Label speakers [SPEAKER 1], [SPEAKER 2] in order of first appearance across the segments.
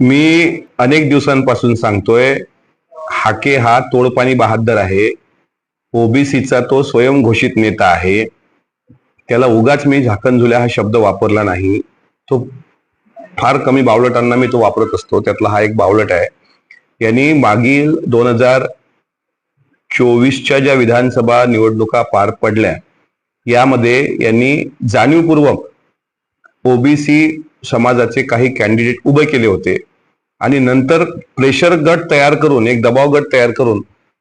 [SPEAKER 1] मी अनेक दिवसांपासून सांगतोय हाके हा तोडपाणी बहादर आहे. ओबीसीचा तो स्वयंघोषित नेता आहे. त्याला उगाच मी झाकणझुल्या हा शब्द वापरला नाही. तो फार कमी बावलटांना मी तो वापरत असतो. त्यातला हा एक बावलट आहे. यांनी मागील दोन हजार चोवीसच्या ज्या विधानसभा निवडणुका पार पडल्या यामध्ये यांनी जाणीवपूर्वक ओबीसी समाजाचे काही कॅन्डिडेट उभे केले होते. आणि नंतर प्रेशर गट तयार करून एक दबाव गट तयार करून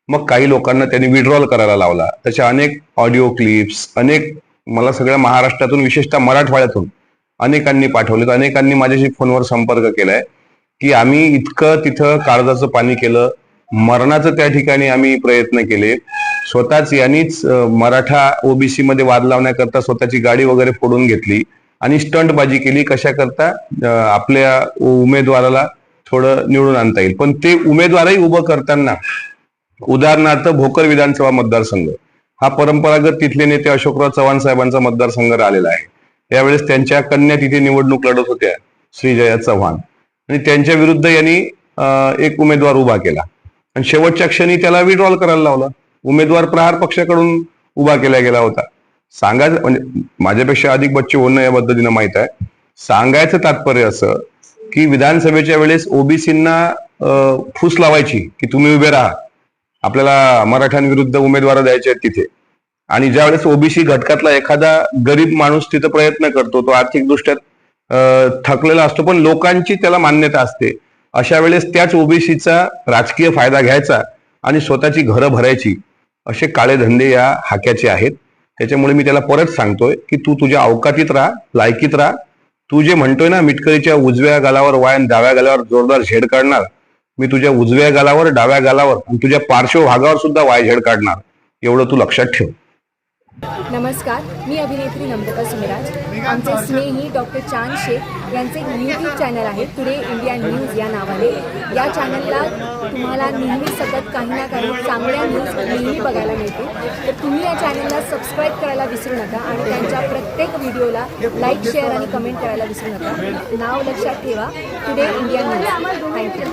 [SPEAKER 1] मग काही लोकांना त्यांनी विड्रॉल करायला लावला. त्याच्या अनेक ऑडिओ क्लिप्स अनेक मला सगळ्या महाराष्ट्रातून विशेषतः मराठवाड्यातून अनेकांनी पाठवले अनेकांनी माझ्याशी फोनवर संपर्क केलाय की आम्ही इतकं तिथं काळजाचं पाणी केलं मरणाचं त्या ठिकाणी आम्ही प्रयत्न केले. स्वतःच यांनीच मराठा ओबीसी मध्ये वाद लावण्याकरता स्वतःची गाडी वगैरे फोडून घेतली. आणि स्टंटबाजी केली कशा करता आपल्या उमेदवाराला थोडं निवडून आणता येईल. पण ते उमेदवारही उभं करताना उदाहरणार्थ भोकर विधानसभा मतदारसंघ हा परंपरागत तिथले नेते अशोकराव चव्हाण साहेबांचा मतदारसंघ राहिलेला आहे. त्यावेळेस त्यांच्या कन्या तिथे निवडणूक लढत होत्या श्रीजया चव्हाण. आणि त्यांच्या विरुद्ध यांनी एक उमेदवार उभा केला. आणि शेवटच्या क्षणी त्याला विड्रॉल करायला लावला. उमेदवार प्रहार पक्षाकडून उभा केला गेला होता. सांगायचं म्हणजे माझ्यापेक्षा अधिक बच्चे होणं या पद्धतीनं माहीत आहे. सांगायचं तात्पर्य असं की विधानसभेच्या वेळेस ओबीसींना फूस लावायची की तुम्ही उभे राहा. आपल्याला मराठ्यांविरुद्ध उमेदवार द्यायचे आहेत तिथे. आणि ज्यावेळेस ओबीसी घटकातला एखादा गरीब माणूस तिथं प्रयत्न करतो तो आर्थिकदृष्ट्या थकलेला असतो पण लोकांची त्याला मान्यता असते. अशा वेळेस त्याच ओबीसीचा राजकीय फायदा घ्यायचा आणि स्वतःची घरं भरायची असे काळे धंदे या हाक्याचे आहेत. त्याच्यामुळे मी त्याला परत सांगतोय की तू तुझ्या अवकातीत राहा लायकीत राहा. तू जे म्हणतोय ना मिटकरीच्या उजव्या गालावर वायन डाव्या गालावर जोरदार झेड काढणार. मी तुझ्या उजव्या गालावर डाव्या गालावर आणि तुझ्या पार्श्वभागावर सुद्धा वाय झेड काढणार. एवढं तू लक्षात ठेव.
[SPEAKER 2] नमस्कार मी अभिनेत्री नम्रता सुमिराज. आमचे स्नेही डॉक्टर चांद शेख यांचे एक यूट्यूब चॅनल आहे टुडे इंडिया न्यूज या नावाने. या चॅनलला तुम्हाला नेहमी सतत काही ना काही चांगल्या न्यूज नेहमी बघायला मिळते. तर तुम्ही या चॅनलला सबस्क्राईब करायला विसरू नका आणि त्यांच्या प्रत्येक व्हिडिओला लाईक शेअर आणि कमेंट करायला विसरू नका. नाव लक्षात ठेवा टुडे इंडिया न्यूज थँक्यू